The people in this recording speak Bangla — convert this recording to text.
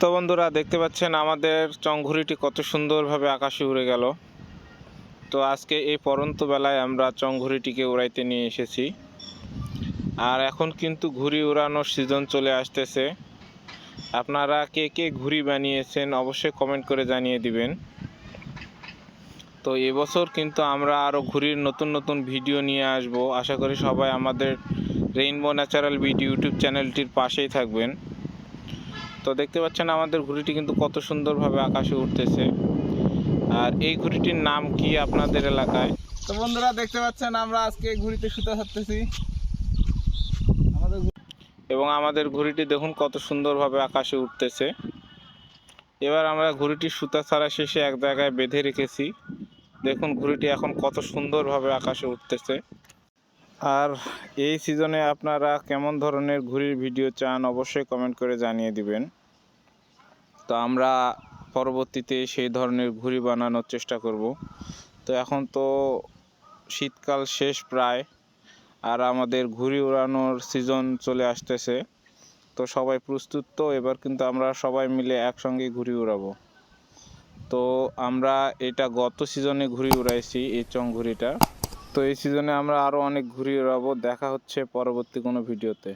তো বন্ধুরা দেখতে পাচ্ছেন আমাদের চংঘুরিটি কত সুন্দরভাবে আকাশে উড়ে গেল। তো আজকে এই পরন্ত বেলায় আমরা চংঘুরিটিকে উড়াইতে নিয়ে এসেছি। আর এখন কিন্তু ঘুড়ি উড়ানোর সিজন চলে আসতেছে। আপনারা কে কে ঘুড়ি বানিয়েছেন অবশ্যই কমেন্ট করে জানিয়ে দিবেন। তো এবছর কিন্তু আমরা আরও ঘুড়ির নতুন নতুন ভিডিও নিয়ে আসব। আশা করি সবাই আমাদের রেইনবো ন্যাচারাল বিট ইউটিউব চ্যানেলটির পাশেই থাকবেন। তো দেখতে পাচ্ছেন আমাদের ঘুড়িটি কিন্তু কত সুন্দরভাবে আকাশে উঠতেছে আর এই ঘুড়িটির নাম কি আপনাদের এলাকায়? তো বন্ধুরা দেখতে পাচ্ছেন আমরা আজকে ঘুড়িতে সুতা ছাড়তেছি। আমাদের এবং আমাদের ঘুড়িটি দেখুন কত সুন্দরভাবে আকাশে উঠতেছে এবার আমরা ঘুড়িটি সুতা ছাড়া শেষে এক জায়গায় বেঁধে রেখেছি। দেখুন ঘুড়িটি এখন কত সুন্দরভাবে আকাশে উঠতেছে আর এই সিজনে আপনারা কেমন ধরনের ঘুড়ির ভিডিও চান অবশ্যই কমেন্ট করে জানিয়ে দিবেন। তো আমরা পরবর্তীতে সেই ধরনের ঘুড়ি বানানোর চেষ্টা করব। তো এখন তো শীতকাল শেষ প্রায়, আর আমাদের ঘুড়ি উড়ানোর সিজন চলে আসতেছে। তো সবাই প্রস্তুত তো, এবার কিন্তু আমরা সবাই মিলে একসঙ্গে ঘুড়ি উড়াবো। তো আমরা এটা গত সিজনে ঘুড়ি উড়াইছি, এই চং ঘুড়িটা। তো এই সিজনে আমরা আরও অনেক ঘুরিয়ে বেড়াবো। দেখা হচ্ছে পরবর্তী কোনো ভিডিওতে